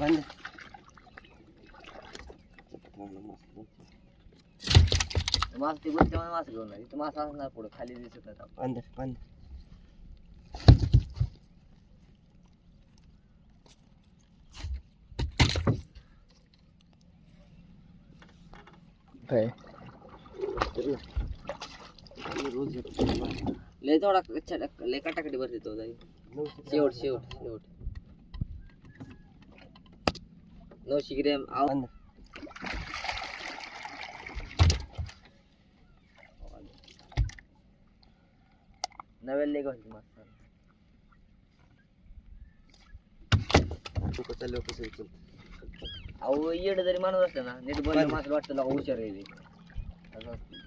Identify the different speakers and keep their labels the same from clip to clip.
Speaker 1: पांढर
Speaker 2: मास ती गोष्ट मास घेऊन इथं मास असणार पुढे खाली दिसत नाही आपण.
Speaker 1: पांढर पांढर रोज
Speaker 2: लय थोडा लय काटाकटी भरते तो शेवट शेवट शेवट. नऊशे ग्रॅम आव
Speaker 1: पांढर
Speaker 2: नव्याला लय घालते मास
Speaker 1: तू कसं लोक कसं उचल
Speaker 2: अहो येड जरी माणूस असलं ना नीट बोललं
Speaker 1: पण-
Speaker 2: मास वाटतं लोक हुशार आहे ते. असं असतं.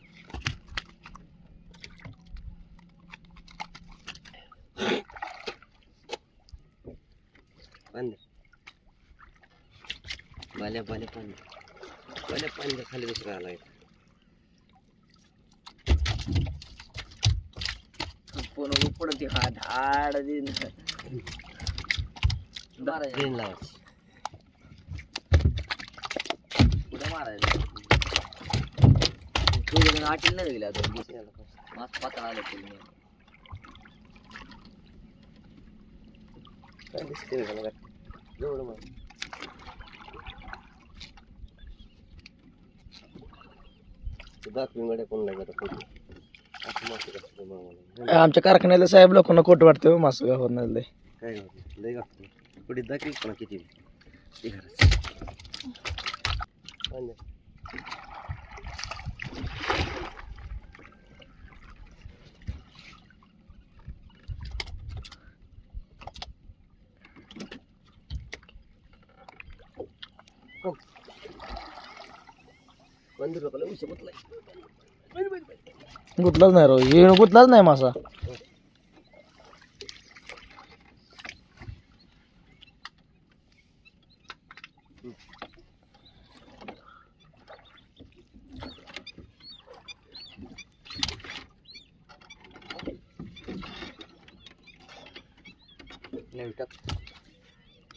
Speaker 1: बाल्या बाल्या पांढर बाल्या पांढर खाली दुसरा
Speaker 2: ते हा धाड दिन.
Speaker 1: लावायची.
Speaker 2: कुठं मारायचं आटील नाही दिला दोन दिवस मास पातळ आलं तुला
Speaker 1: काय दिसते रे मला एवढं मग दाखवी मध्ये कोण नाही जात फोटो असं मासे कसं मामाला
Speaker 3: आमच्या कारखान्याला साहेब लोकांना कोट वाटतं मासू हो, मासं गावात नाही
Speaker 1: काय लय गाठतो पुढे दाखवी पण किती पंधरा रुपयाला उशी बसलाय
Speaker 3: गुतलाच नाही राव. हे गुतलाच नाही मासा.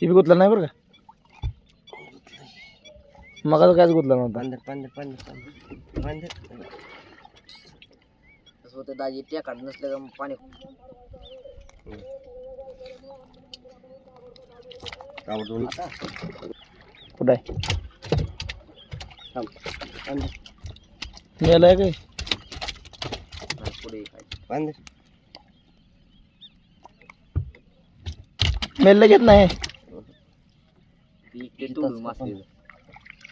Speaker 3: हे बी गुतला नाही बरं का? मग कायच गुतला नव्हता.
Speaker 1: पंधर पंधर पंधर पंधर पंधर
Speaker 2: तसं होतं दाजी त्या काढ नसलं का मग पाणी
Speaker 1: आवडून
Speaker 3: कुठं आहे?
Speaker 1: थांब. पंधर
Speaker 3: मेलाय काय?
Speaker 2: नाही, पुढे खायचं
Speaker 1: पंधर
Speaker 3: मेलला घेत नाही.
Speaker 2: ती इकडे तू मास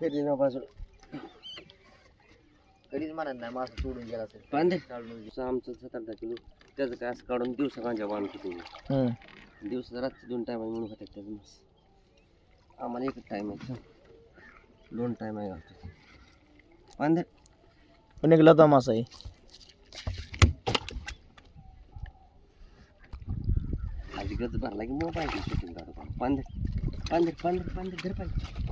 Speaker 1: फेरी ना बाजूला
Speaker 2: कधीच म्हणत नाही मास सोडून गेला असेल गेला.
Speaker 1: असं आमचं सात आठ किलो त्याचं काय असं काढून दिवसा गांजा बांधतो तुम्ही
Speaker 3: हम्म.
Speaker 1: दिवसा रात्री दोन टायम म्हणून खातात त्याचं मस्त आम्हाला एकच टाईम आहे दोन आहे घालतो पंधर
Speaker 3: पण निघला होता मासा आहे
Speaker 1: आधी गज भरला की मोबाईल शूटिंग काढतो पंधर पंधर पंधर पंधर धर पाहिजे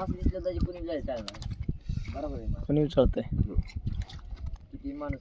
Speaker 2: मास दिसलं त्याची कुणी जायचं चालणार. बरोबर आहे ना?
Speaker 3: कोणी विचारतंय
Speaker 2: किती माणूस